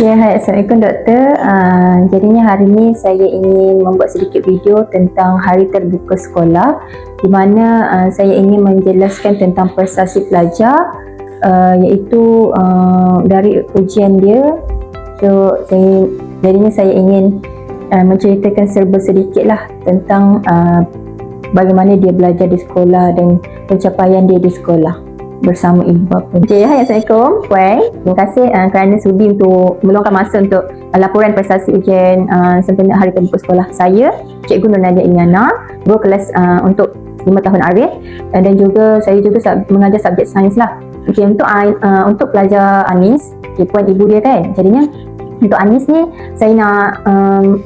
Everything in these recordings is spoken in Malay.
Ya, hai. Assalamualaikum doktor. Uh, jadinya hari ini saya ingin membuat sedikit video tentang hari terbuka sekolah di mana uh, saya ingin menjelaskan tentang prestasi pelajar uh, iaitu uh, dari ujian dia. So, saya jadinya saya ingin uh, menceritakan serba sedikit lah tentang uh, bagaimana dia belajar di sekolah dan pencapaian dia di sekolah bersama ibu bapa. Okay, hai Assalamualaikum Puan. Terima kasih uh, kerana sudi untuk meluangkan masa untuk uh, laporan prestasi ujian uh, sempena hari terbuka sekolah saya, Cikgu Nur Nadia Inyana, guru kelas uh, untuk 5 tahun arif uh, dan juga saya juga sub- mengajar subjek sains lah. Okay, untuk uh, untuk pelajar Anis, okay, Puan ibu dia kan. Jadinya untuk Anis ni saya nak um,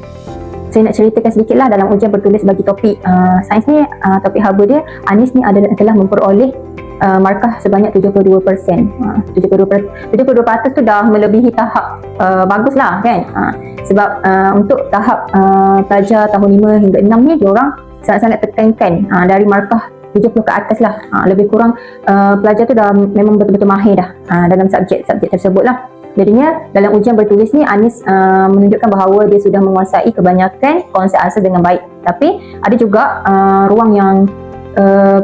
saya nak ceritakan sedikit lah dalam ujian bertulis bagi topik uh, sains ni uh, topik haba dia Anis ni adalah telah memperoleh uh, markah sebanyak 72%. Uh, 72%, 72% tu dah melebihi tahap uh, bagus lah kan. Uh, sebab uh, untuk tahap uh, pelajar tahun 5 hingga 6 ni diorang sangat-sangat tekankan uh, dari markah 70 ke atas lah. Uh, lebih kurang uh, pelajar tu dah memang betul-betul mahir dah uh, dalam subjek-subjek tersebut lah. Jadinya dalam ujian bertulis ni Anis uh, menunjukkan bahawa dia sudah menguasai kebanyakan konsep asal dengan baik. Tapi ada juga uh, ruang yang uh,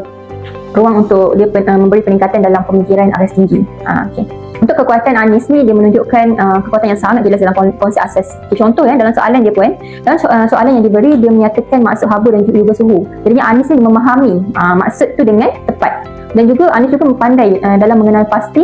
ruang untuk dia uh, memberi peningkatan dalam pemikiran aras tinggi. Uh, okay. Untuk kekuatan Anis ni dia menunjukkan uh, kekuatan yang sangat jelas dalam konsep asas. Okay, contoh ya dalam soalan dia pun, dalam so, uh, soalan yang diberi dia menyatakan maksud haba dan juga suhu. Jadinya Anis ni memahami uh, maksud tu dengan tepat. Dan juga Anis juga pandai uh, dalam mengenal pasti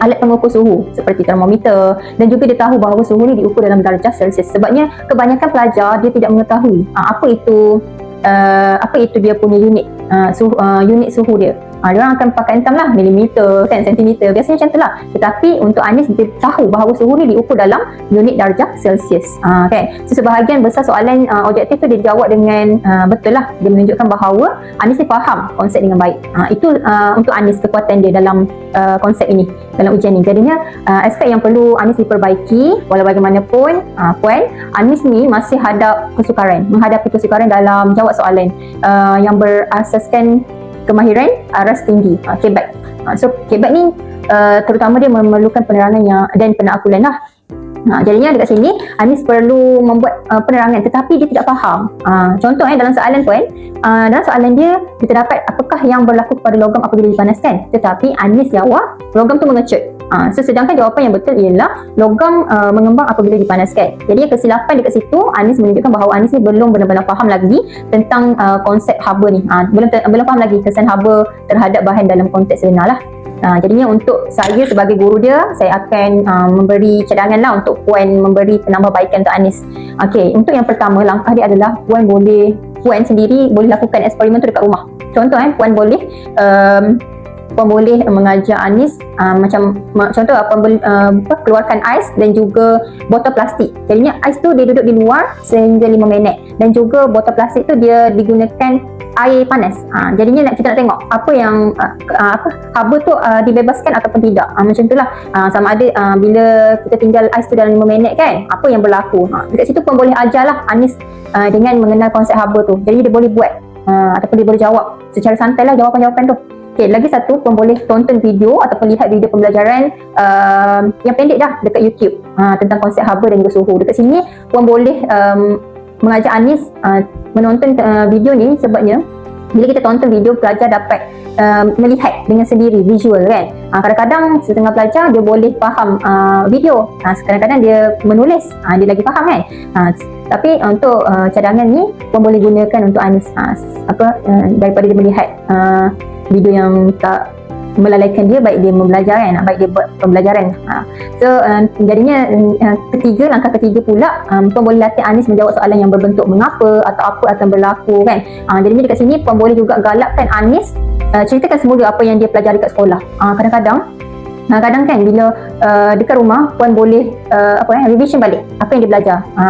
alat pengukur suhu seperti termometer. Dan juga dia tahu bahawa suhu ni diukur dalam darjah Celsius. Sebabnya kebanyakan pelajar dia tidak mengetahui uh, apa itu uh, apa itu dia punya unit uh, suhu, uh, unit suhu dia Ha, dia orang akan pakai entam lah milimeter kan sentimeter biasanya macam tu lah. Tetapi untuk Anis dia tahu bahawa suhu ni diukur dalam unit darjah Celsius. Ha, kan? So, sebahagian besar soalan uh, objektif tu dia jawab dengan uh, betul lah. Dia menunjukkan bahawa Anis ni faham konsep dengan baik. Ha, itu uh, untuk Anis kekuatan dia dalam uh, konsep ini dalam ujian ni jadinya uh, aspek yang perlu Anis diperbaiki walau bagaimanapun uh, puan Anis ni masih hadap kesukaran menghadapi kesukaran dalam jawab soalan. Uh, yang berasaskan kemahiran aras tinggi uh, Quebec. Uh, so Quebec ni uh, terutama dia memerlukan penerangan yang dan penakulan lah. Ha, jadinya dekat sini Anis perlu membuat uh, penerangan tetapi dia tidak faham. Uh, contoh eh dalam soalan tu eh uh, dalam soalan dia kita dapat apakah yang berlaku kepada logam apabila dipanaskan. Tetapi Anis jawab logam tu mengecut. Uh, so sedangkan jawapan yang betul ialah logam uh, mengembang apabila dipanaskan. Jadi kesilapan dekat situ Anis menunjukkan bahawa Anis ni belum benar-benar faham lagi tentang uh, konsep haba ni. Uh, belum belum faham lagi kesan haba terhadap bahan dalam konteks sebenar lah. Uh, jadinya untuk saya sebagai guru dia, saya akan uh, memberi cadangan lah untuk Puan memberi penambahbaikan untuk Anis. Okey, untuk yang pertama langkah dia adalah Puan boleh Puan sendiri boleh lakukan eksperimen tu dekat rumah. Contoh eh, Puan boleh um, Puan boleh mengajar Anis uh, macam contoh Puan boleh uh, keluarkan ais dan juga botol plastik. Jadinya ais tu dia duduk di luar sehingga 5 minit dan juga botol plastik tu dia digunakan air panas. Ha, jadinya kita nak tengok apa yang uh, apa haba tu uh, dibebaskan ataupun tidak. Ha, macam itulah. Uh, sama ada uh, bila kita tinggal ais tu dalam 5 minit kan, apa yang berlaku. Ha, dekat situ pun boleh ajarlah Anis uh, dengan mengenal konsep haba tu. Jadi dia boleh buat uh, ataupun dia boleh jawab secara santai lah jawapan-jawapan tu. Okay, lagi satu pun boleh tonton video ataupun lihat video pembelajaran uh, yang pendek dah dekat YouTube. Uh, tentang konsep haba dan juga suhu. Dekat sini pun boleh um, mengajak Anis uh, menonton uh, video ni sebabnya bila kita tonton video pelajar dapat uh, melihat dengan sendiri visual kan. Uh, kadang-kadang setengah pelajar dia boleh faham uh, video. Uh, kadang-kadang dia menulis. Uh, dia lagi faham kan. Uh, tapi untuk uh, cadangan ni pun boleh gunakan untuk Anis. Uh, apa uh, daripada dia melihat uh, video yang tak melalaikan dia baik dia membelajar kan baik dia buat pembelajaran ha. so uh, jadinya uh, ketiga langkah ketiga pula um, puan boleh latih Anis menjawab soalan yang berbentuk mengapa atau apa akan berlaku kan ha. jadinya dekat sini puan boleh juga galakkan Anis uh, ceritakan semula apa yang dia pelajari kat sekolah ha. kadang-kadang Nah, kadang kan bila uh, dekat rumah puan boleh uh, apa eh revision balik apa yang dia belajar. Ha,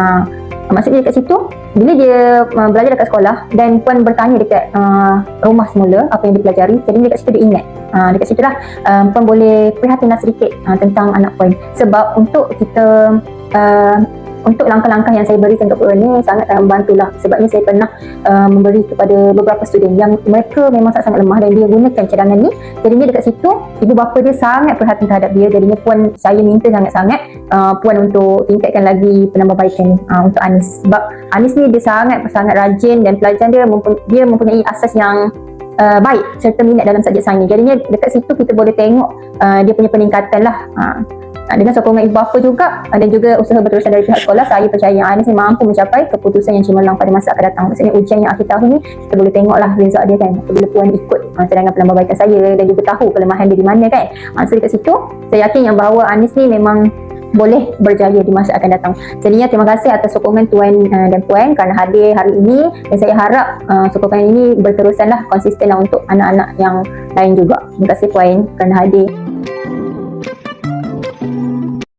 maksudnya dekat situ bila dia uh, belajar dekat sekolah dan puan bertanya dekat uh, rumah semula apa yang dipelajari jadi dekat situ dia ingat. Uh, dekat situ lah uh, puan boleh prihatinlah sedikit uh, tentang anak puan. Sebab untuk kita uh, untuk langkah-langkah yang saya berikan kepada ni sangat-sangat membantulah sebabnya saya pernah uh, memberi kepada beberapa student yang mereka memang sangat-sangat lemah dan dia gunakan cadangan ni. Jadinya dekat situ ibu bapa dia sangat perhatian terhadap dia. Jadinya puan saya minta sangat-sangat uh, puan untuk tingkatkan lagi penambahbaikan ni uh, untuk Anis. Sebab Anis ni dia sangat sangat rajin dan pelajaran dia mempunyai, dia mempunyai asas yang uh, baik serta minat dalam subjek sains. Jadinya dekat situ kita boleh tengok uh, dia punya peningkatan lah. Uh, dengan sokongan ibu bapa juga uh, dan juga usaha berterusan dari pihak sekolah saya percaya yang Anis ni mampu mencapai keputusan yang cemerlang pada masa akan datang. Maksudnya ujian yang akhir tahun ni kita boleh tengok lah result dia kan. Bila puan ikut uh, cadangan penambahbaikan saya dan juga tahu kelemahan dia di mana kan. Uh, so dekat situ saya yakin yang bahawa Anis ni memang boleh berjaya di masa akan datang. Jadinya terima kasih atas sokongan tuan uh, dan puan kerana hadir hari ini dan saya harap uh, sokongan ini berterusanlah konsisten lah untuk anak-anak yang lain juga. Terima kasih puan kerana hadir.